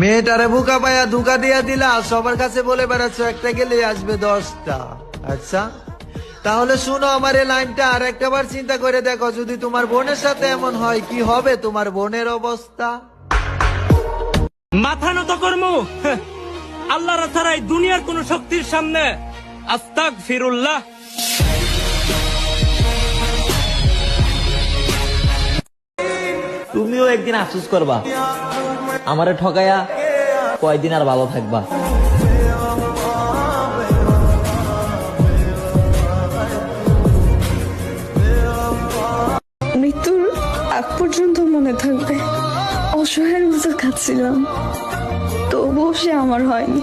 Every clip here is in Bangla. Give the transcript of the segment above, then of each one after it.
মেয়েটারে বুকা পায়া ধোকা দিয়া দিলা সবার কাছে বলে বেড়াচ্ছ একটা গেলে আসবে দশটা। আচ্ছা? তাহলে শুনো আমার এই লাইনটা আর একটা বার চিন্তা করে দেখো যদি তোমার বোনের সাথে এমন হয় কি হবে তোমার বোনের অবস্থা? মাথা নত কর্ম। আল্লাহর ছাড়াই দুনিয়ার কোন শক্তির সামনে আস্তাক ফিরুল্লাহ তুমিও একদিন আফসোস করবা। আমারে ঠকায়া কয়দিন আর ভালো থাকবা। মৃত্যুর আগ পর্যন্ত মনে থাকবে। অসহায়ের মতো খাচ্ছিলাম তবুও সে আমার হয়নি।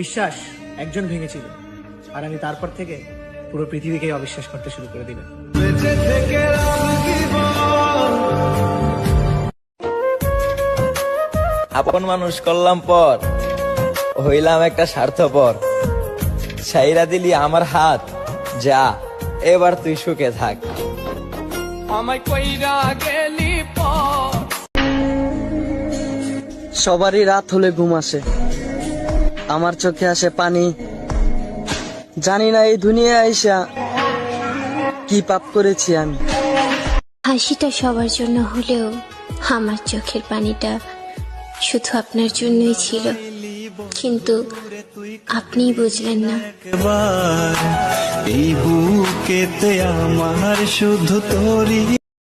বিশ্বাস একজন ভেঙেছিল। আর আমি তারপর থেকে পুরো পৃথিবীকে অবিশ্বাস করতে শুরু করে দিলাম। আপন মানুষ করলাম পর হইলাম একটা স্বার্থপর। সাইরা দিলি আমার হাত যা এবার তুই সুখে থাক। আমায় কইরা গেলি সবারই রাত হলে ঘুম আসে। আমার চোখে আসে পানি। জানি না এই দুনিয়া আইসা কি পাপ করেছি আমি। হাসিটা সবার জন্য হলেও আমার চোখের পানিটা শুধু আপনার জন্যই ছিল। কিন্তু আপনি বুঝলেন না। এই বুকেতে আমার শুধু তোরই